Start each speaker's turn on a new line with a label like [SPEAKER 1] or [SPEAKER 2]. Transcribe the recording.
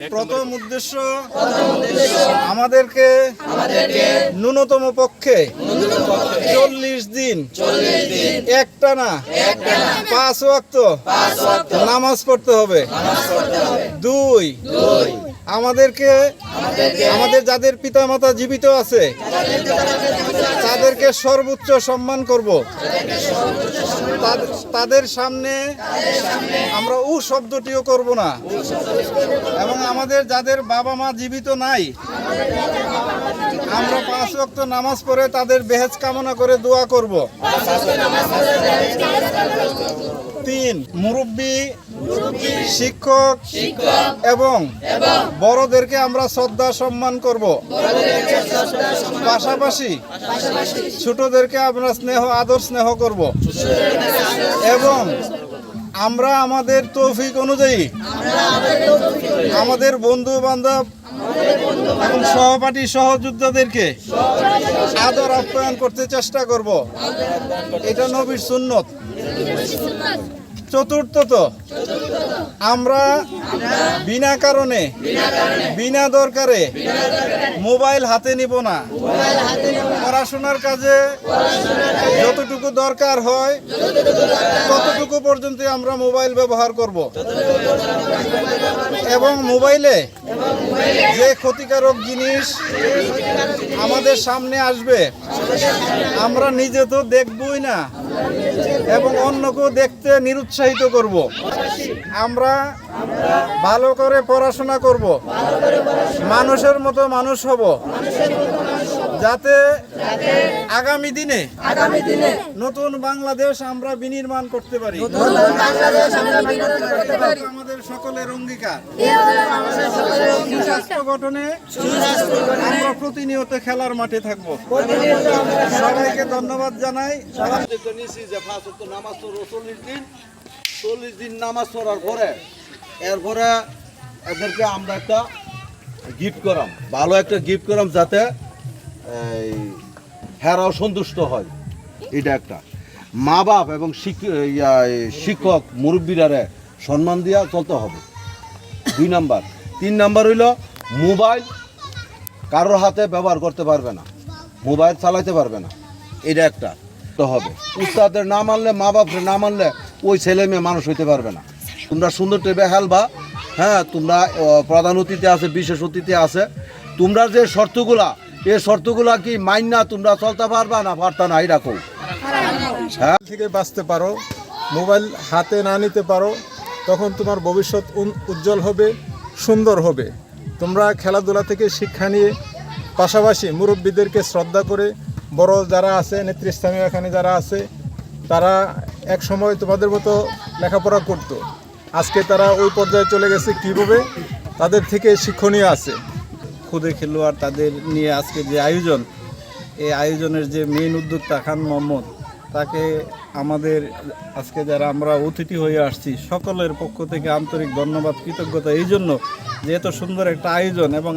[SPEAKER 1] প্রথম উদ্দেশ্য আমাদেরকে ন্যূনতম পক্ষে চল্লিশ দিন একটানা পাঁচ ওয়াক্ত নামাজ পড়তে হবে। দুই আমাদেরকে, আমাদের যাদের পিতা মাতা জীবিত আছে, তাদেরকে সর্বোচ্চ সম্মান করব। তাদের- সামনে আমরা উ শব্দটিও করব না। এবং আমাদের যাদের বাবা মা জীবিত নাই, আমরা পাঁচ ওয়াক্ত নামাজ পড়ে তাদের বেহেজ কামনা করে দোয়া করব। তিন, মুরব্বী শিক্ষক এবং বড়দেরকে আমরা শ্রদ্ধা সম্মান করব। পাশাপাশি ছোটদেরকে আমরা স্নেহ, আদর স্নেহ করব। এবং আমরা আমাদের তৌফিক অনুযায়ী আমাদের বন্ধু বান্ধব এবং সহপাঠী সহযোদ্ধাদেরকে আদর আপ্যায়ন করতে চেষ্টা করব। এটা নবীর সুন্নত। চতুর্থত আমরা বিনা কারণে, বিনা দরকারে মোবাইল হাতে নিব না। পড়াশোনার কাজে যতটুকু দরকার হয়, ততটুকু পর্যন্ত আমরা মোবাইল ব্যবহার করব। এবং মোবাইলে যে ক্ষতিকারক জিনিস আমাদের সামনে আসবে, আমরা নিজে তো দেখবই না এবং অন্যকেও দেখতে নিরুৎসাহিত করব। আমরা ভালো করে পড়াশোনা করব। মানুষের মতো মানুষ হব। যাতে আগামী দিনে
[SPEAKER 2] আগামী দিনে
[SPEAKER 1] নতুন বাংলাদেশ আমরা বিনির্মাণ করতে পারি। আমাদের সকলের অঙ্গীকার। সুস্বাস্থ্য গঠনে আমরা প্রতিনিয়ত খেলার মাঠে থাকব। সবাইকে ধন্যবাদ জানাই।
[SPEAKER 3] নামাজ চল্লিশ দিন। চল্লিশ দিন নামাজ পড়ার পরে এরপরে এদেরকে আমরা একটা গিফট করাম। ভালো একটা গিফট করাম যাতে হেরাও সন্তুষ্ট হয়। এটা একটা। মা বাপ এবং শিক্ষক, মুরব্বীরারে সম্মান দিয়া চলতে হবে। দুই নাম্বার। তিন নাম্বার হইল, মোবাইল কারোর হাতে ব্যবহার করতে পারবে না। মোবাইল চালাইতে পারবে না। এটা একটা। তো হবে। উস্তাদের না মানলে মা বাপরে না মানলে ওই ছেলে মেয়ে মানুষ হইতে পারবে না। তোমরা সুন্দর টেবে হেলবা হ্যাঁ তোমরা প্রধান অতিথি আছে, বিশেষ অতিথি আছে। তোমরা যে শর্তগুলা এই শর্তগুলা কি মাইন না তোমরা চলতে পারবা না পারতা না? এটা কও
[SPEAKER 4] থেকে বাঁচতে পারো, মোবাইল হাতে না নিতে পারো, তখন তোমার ভবিষ্যৎ উজ্জ্বল হবে, সুন্দর হবে। তোমরা খেলাধুলা থেকে শিক্ষা নিয়ে পাশাপাশি মুরব্বীদেরকে শ্রদ্ধা করে বড় যারা আছে, নেতৃস্থানীয় এখানে যারা আছে, তারা এক সময় তোমাদের মতো লেখাপড়া করতো। আজকে তারা ওই পর্যায়ে চলে গেছে কীভাবে? তাদের থেকে শিক্ষণীয় আছে।
[SPEAKER 1] খুদে খেলোয়াড় তাদের নিয়ে আজকে যে আয়োজন, এই আয়োজনের যে মেন উদ্যোক্তা খান মোহাম্মদ, তাকে আমাদের আজকে যারা আমরা অতিথি হয়ে আসছি, সকলের পক্ষ থেকে আন্তরিক ধন্যবাদ, কৃতজ্ঞতা। এই জন্য যে এত সুন্দর একটা আয়োজন এবং